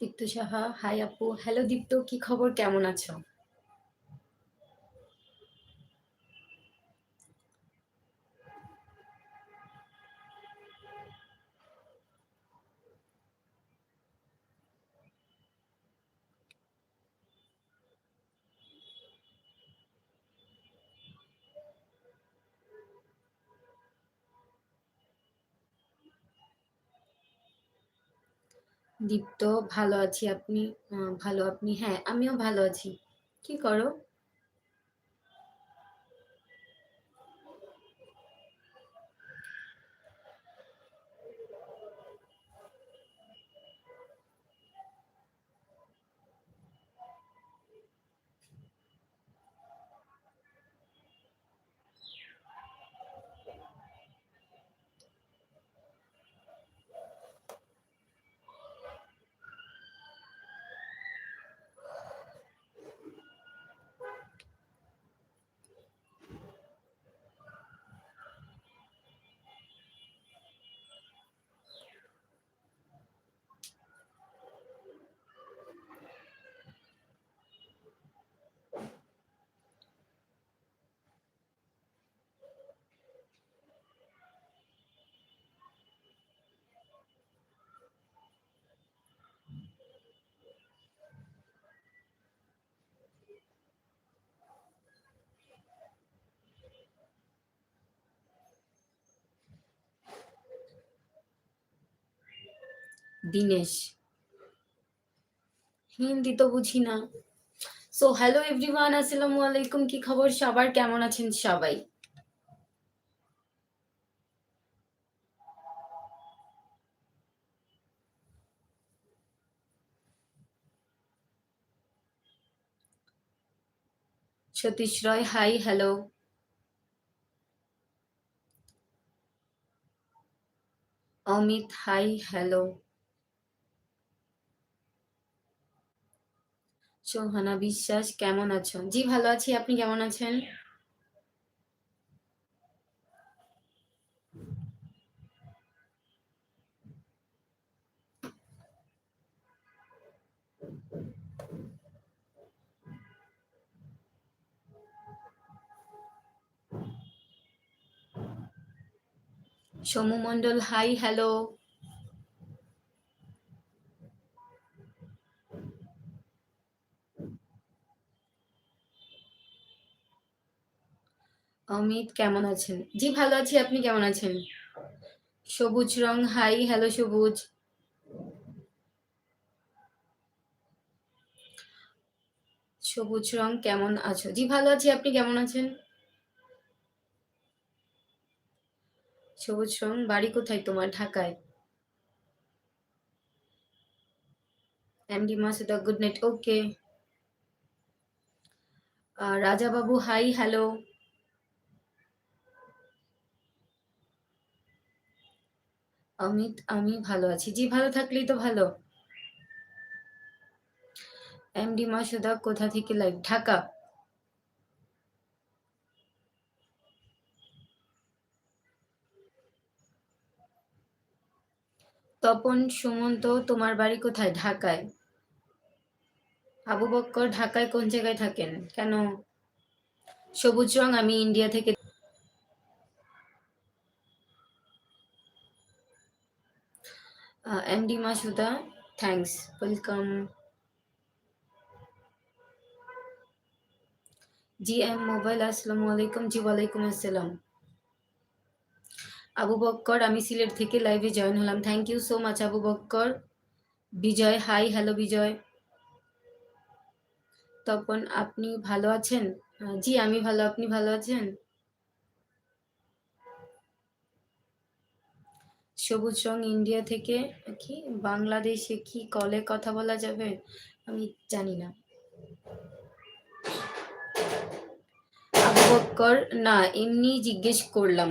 দীপ্ত Saha, hi আপু। Hello Dipto, কি খবর? কেমন আছো? দীপ্ত ভালো আছি। আপনি ভালো আপনি? হ্যাঁ, আমিও ভালো আছি। কি করো? দীনেশ। হিন্দি তো বুঝি না। সো হ্যালো এভরিওয়ান, আসসালামু আলাইকুম। কি খবর সবার? কেমন আছেন সবাই? Satish Roy, hi, hello. Amit, hi, hello. Sohana Biswas, কেমন আছো? জি, ভালো আছি। আপনি কেমন আছেন? Somu Mondal, hi, hello. Amit, কেমন আছেন? জি, ভালো আছি। আপনি কেমন আছেন? সবুজ রং, হাই, হ্যালো সবুজ। সবুজ রং, কেমন আছো? জি, ভালো আছি। আপনি কেমন আছেন? সবুজ রং, বাড়ি কোথায় তোমার? ঢাকায়। MD Masuda, good night. Okay. আ রাজা বাবু, হাই, হ্যালো। অমিত, আমি ভালো আছি। জি, ভালো থাকলেই তো ভালো। এমডি মাসুদা, কোথা থেকে লাইভ? ঢাকা। তপন সুমন্ত, তোমার বাড়ি কোথায়? ঢাকায়। আবু বক্কর, ঢাকায় কোন জায়গায় থাকেন? কেন? সবুজ রং, আমি ইন্ডিয়া থেকে MD Masuda, thanks, welcome. GM mobile, আসসালামু আলাইকুম। জি, ওয়ালাইকুম আসসালাম। আবু বক্কর, আমি সিলেট থেকে লাইভে জয়েন হলাম। Thank you so much Abu Bakkar. Bijoy, hi, hello Bijoy. Tapan, আপনি ভালো আছেন? জি, আমি ভালো। আপনি ভালো আছেন? সবুজ রং, ইন্ডিয়া থেকে কি বাংলাদেশে কি কলে কথা বলা যাবে? আমি জানি না। আবু বক্কর, না এমনি জিজ্ঞেস করলাম।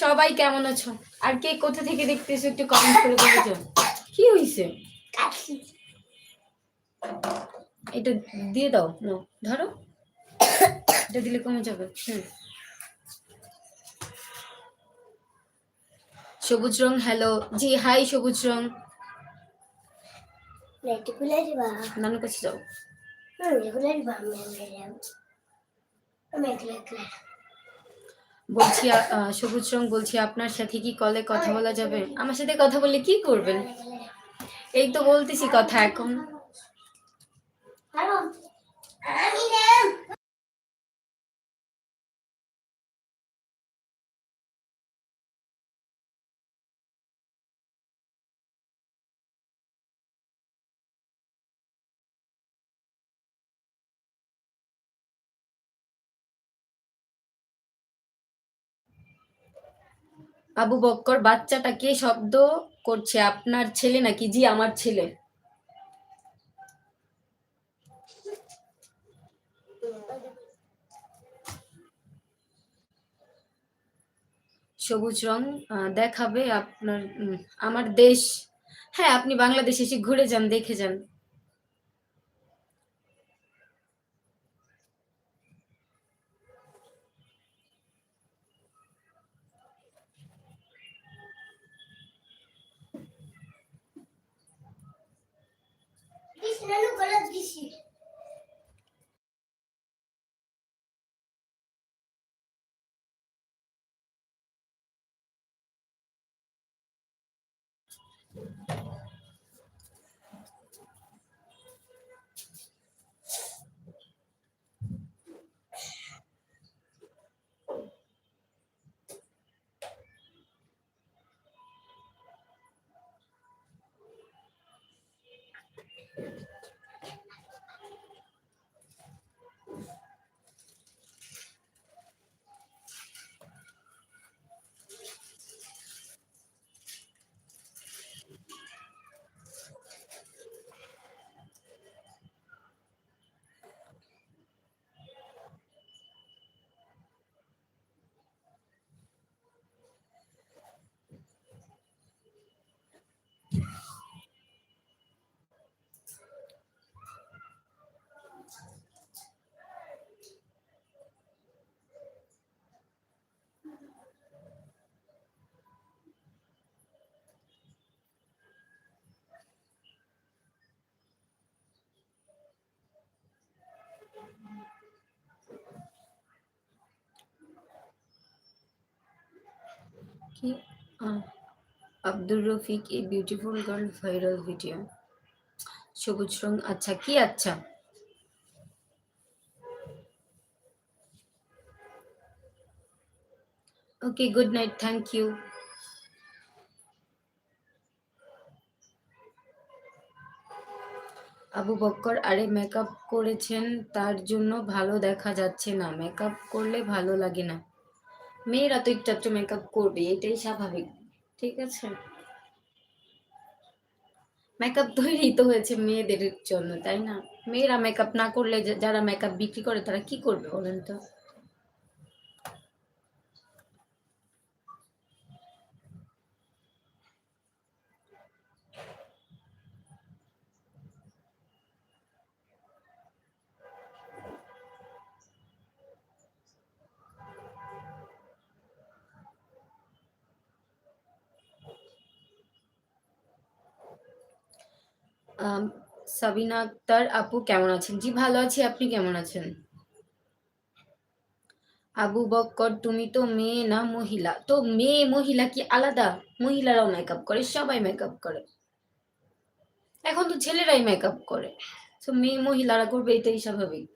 সবাই কেমন আছো আর কে কোথা থেকে দেখতেছো একটু কমেন্ট করে বলেছ কি হয়েছে এটা দিয়ে দাও নো ধরো এটা দিলে কমে যাবে হুম সবুজ রং হ্যালো জি হাই সবুজ রং নানু কাছে যাও বলছি সবুজ রং বলছি, আপনার সাথে কি কলে কথা বলা যাবে? আমার সাথে কথা বললে কি করবেন? এই তো বলতেছি কথা এখন হ্যালো আমি না আবু বক্কর বাচ্চাটা কে শব্দ করছে, আপনার ছেলে নাকি? জি, আমার ছেলে। সবুজ রং দেখাবে আপনার আমার দেশ। হ্যাঁ আপনি বাংলাদেশে এসে ঘুরে যান, দেখে যান। দিস কি? Abdur Rafiq a beautiful girl viral video সবুজ রং আচ্ছা কি আচ্ছা? Okay good night thank you Abu Bakkar, আরে মেকআপ করেছেন, তার জন্য ভালো দেখা যাচ্ছে না। মেকআপ করলে ভালো লাগে না। মেয়েরা তো একটু একটু মেকআপ করবে, এটাই স্বাভাবিক, ঠিক আছে? মেকআপ তৈরি তো হয়েছে মেয়েদের জন্য, তাই না? মেয়েরা মেকআপ না করলে, যারা মেকআপ বিক্রি করে, তারা কি করবে বলেন তো? সাবিনা আক্তার আপু কেমন আছেন? জি, ভালো আছি। আপনি কেমন আছেন? আবু বক্কর, তুমি তো মেয়ে না মহিলা। তো মেয়ে, মহিলা কি আলাদা? মহিলারাও মেকআপ করে, সবাই মেকআপ করে। এখন তো ছেলেরাই মেকআপ করে। তো মেয়ে, মহিলারা করবে, এটাই স্বাভাবিক।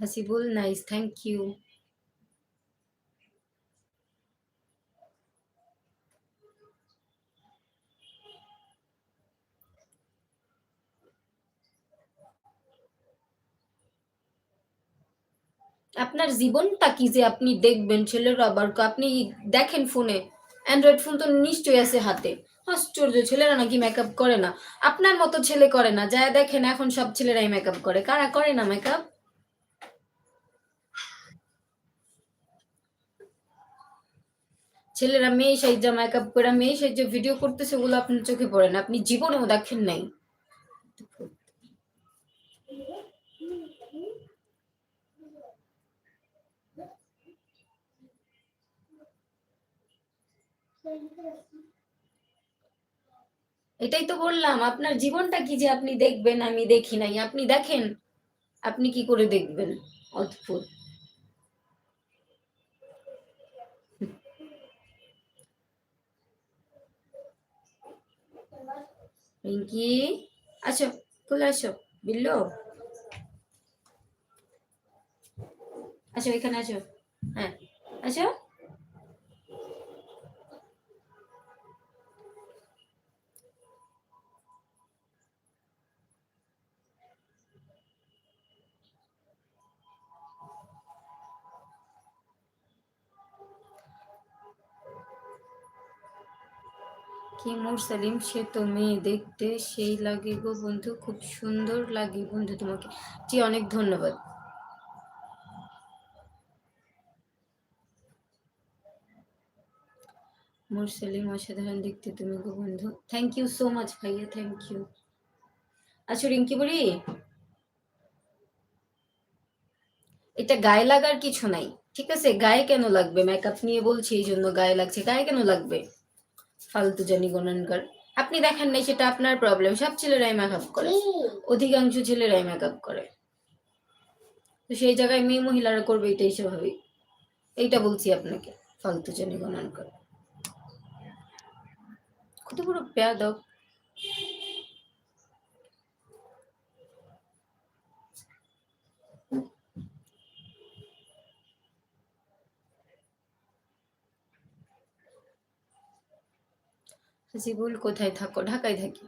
হাসিবুল নাইস থ্যাংক ইউ আপনার জীবনটা কি যে আপনি দেখবেন ছেলের আবার আপনি দেখেন ফোনে? অ্যান্ড্রয়েড ফোন তো নিশ্চয়ই আছে হাতে। আশ্চর্য, ছেলেরা নাকি মেকআপ করে না। আপনার মতো ছেলে করে না। যা দেখেন, এখন সব ছেলেরাই মেকআপ করে। কারা করে না মেকআপ ছেলেরা মেয়ে সাইজা মেকআপ করে মেয়ে সাইজা ভিডিও করতেছে, ওগুলো আপনার চোখে পড়ে না। আপনি জীবনেও দেখেন নাই। এটাই তো বললাম, আপনার জীবনটা কি যে আপনি দেখবেন, আমি দেখি নাই। আপনি দেখেন, আপনি কি করে দেখবেন? অদ্ভুত। রিঙ্কি আসো খুলে আসো বিল্লো আসো এখানে আসো হ্যাঁ আসো কি মোর সেলিম সে তো মেয়ে, দেখতে সেই লাগে গো বন্ধু, খুব সুন্দর লাগে বন্ধু তোমাকে। জি, অনেক ধন্যবাদ। মোর সেলিম অসাধারণ দেখতে তুমি গো বন্ধু। থ্যাংক ইউ সো মাচ ভাইয়া থ্যাংক ইউ আচ্ছা রিঙ্কি বলি এটা গায়ে লাগার কিছু নাই, ঠিক আছে? গায়ে কেন লাগবে? মেকআপ নিয়ে বলছি, এই জন্য গায়ে লাগছে। গায়ে কেন লাগবে? ফালতু জানি গণনকার আপনি দেখেন নাই সেটা আপনার প্রবলেম সব ছেলেরাই মেকআপ করে। অধিকাংশ ছেলেরাই মেকআপ করে। তো সেই জায়গায় মেয়ে মহিলারা করবে এটাই স্বাভাবিক। এইটা বলছি আপনাকে। ফালতু জানি গণনকার কত বড় বেয়াদব হাসিবুল কোথায় থাকো? ঢাকায় থাকি।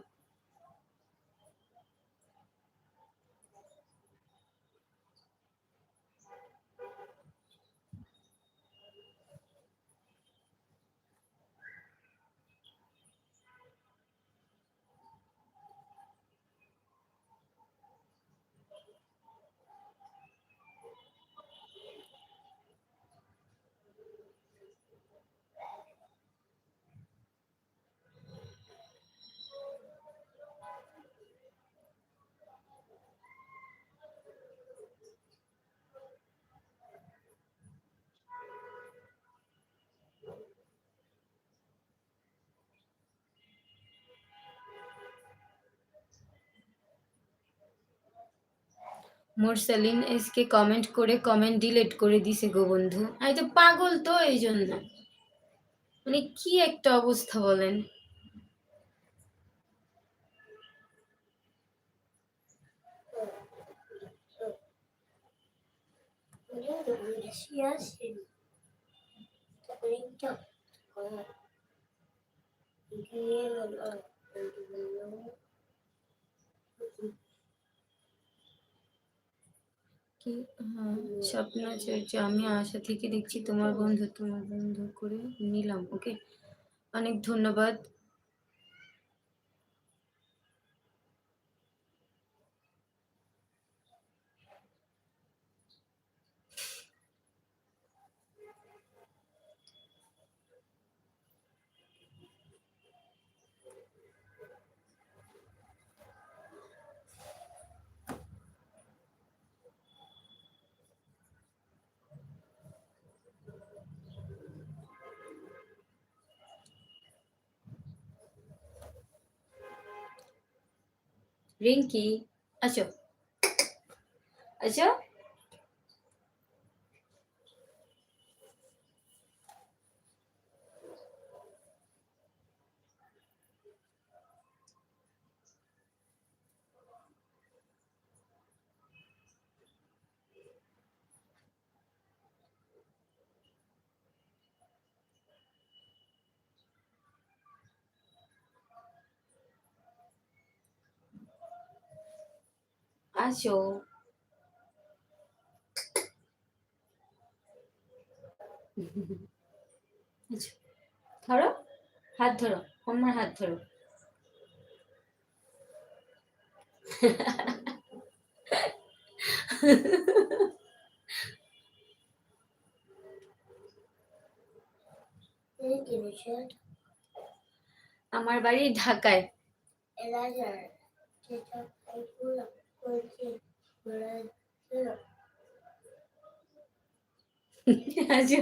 মোরসালিন এসকে কমেন্ট করে কমেন্ট ডিলিট করে দিছে গো বন্ধু। আমি তো পাগল তো এই জন্য মানে কি একটা অবস্থা বলেন? কি? স্বপ্না স্বপ্ন আমি আশা থেকে দেখছি তোমার বন্ধু তোমার বন্ধু করে নিলাম ওকে অনেক ধন্যবাদ। রিঙ্কি আসো আসো আসো আচ্ছা ধরো হাত ধরো আমার হাত ধরো। আমার বাড়ি ঢাকায়। এলাজার যেটা এগুলো করছে ওরা ছিল আসো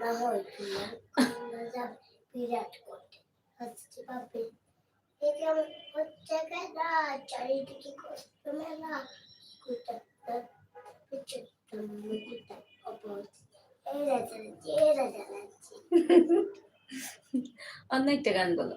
না হয় তোমার আমরা যাব বিরাট করতে হচ্ছে পাবে এই যেমন হচ্ছে না চারিদিকে কষ্ট মেলা কুটা পিছু তুমি কুটা অবস্থা এই রাজা এই রাজা লাগছে অন্য একটা গান বলো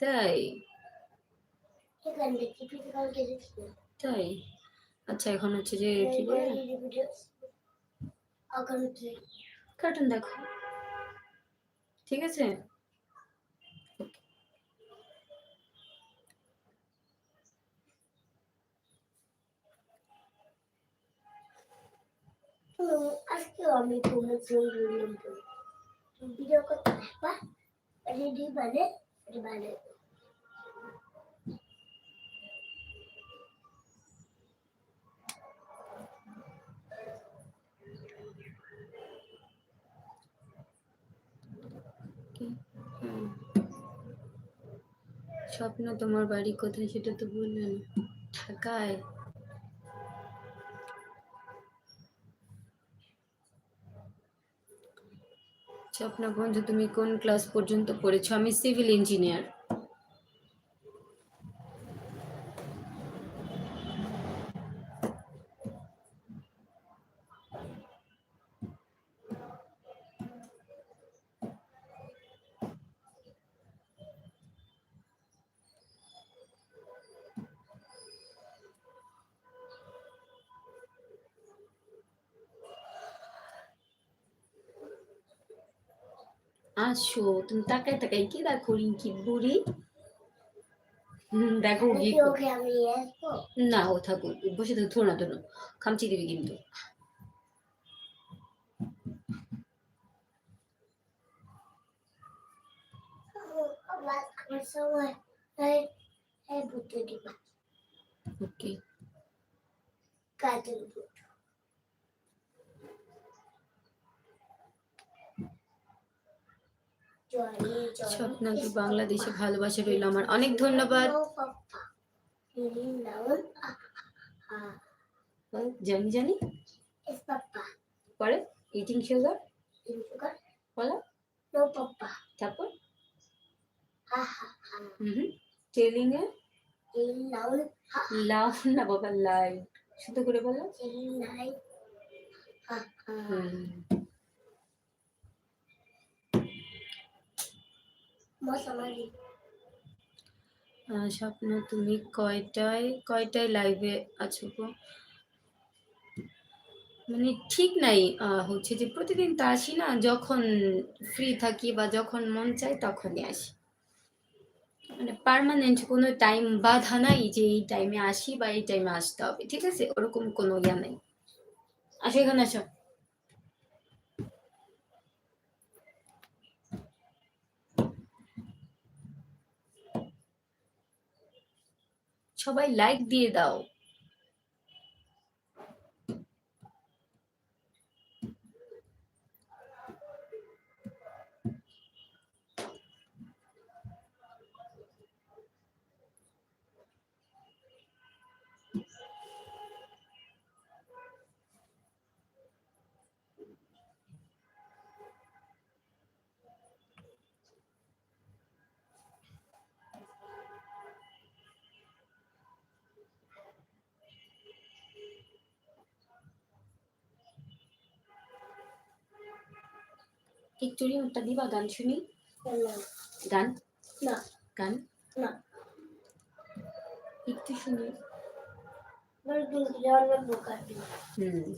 তাই? তাই? আচ্ছা এখন হচ্ছে যে কি বলে? কার্টুন দেখো। ঠিক আছে? আজকে আমি কোনো ফোন বললাম তো ভিডিও করতে রেডি মানে মানে হুম। স্বপ্ন তোমার বাড়ি কোথায় সেটা তো বললেন ঢাকায়? স্বপ্ন বন্ধু তুমি কোন ক্লাস পর্যন্ত পড়েছো? আমি সিভিল ইঞ্জিনিয়ার আসো তুমি তাকাই তাকাই কি দেখো রিঙ্কি? বুড়ি? হুম দেখো না ও থাকুক বসে থাকো ধরো না ধরো। খামচি দিবি কিন্তু আবার আমার সময় এই এই বুদ্ধি দিবা ওকে কাজের বুদ্ধি জনি জনি স্বপ্নাকে বাংলাদেশে ভালোবাসা রইল আমার? অনেক ধন্যবাদ। জানি জানি। পরে ইটিং সুগার. বলো। তারপর? Telling a? না বাবা লাই। শুধু করে বলো. হুম। স্বপ্ন, তুমি কয়টায় কয়টায় লাইভে আছো গো? মানে ঠিক নাই হচ্ছে যে প্রতিদিন তো আসি না, যখন ফ্রি থাকি বা যখন মন চাই তখনই আসি। মানে পার্মানেন্ট কোনো টাইম বাধা নাই যে এই টাইমে আসি বা এই টাইমে আসতে হবে, ঠিক আছে? ওরকম কোনো ইয়া নাই। আসো এখানে আসো। সবাই লাইক দিয়ে দাও। একটু রিমোটটা দিবা গান শুনি গান না গান না একটু শুনি হুম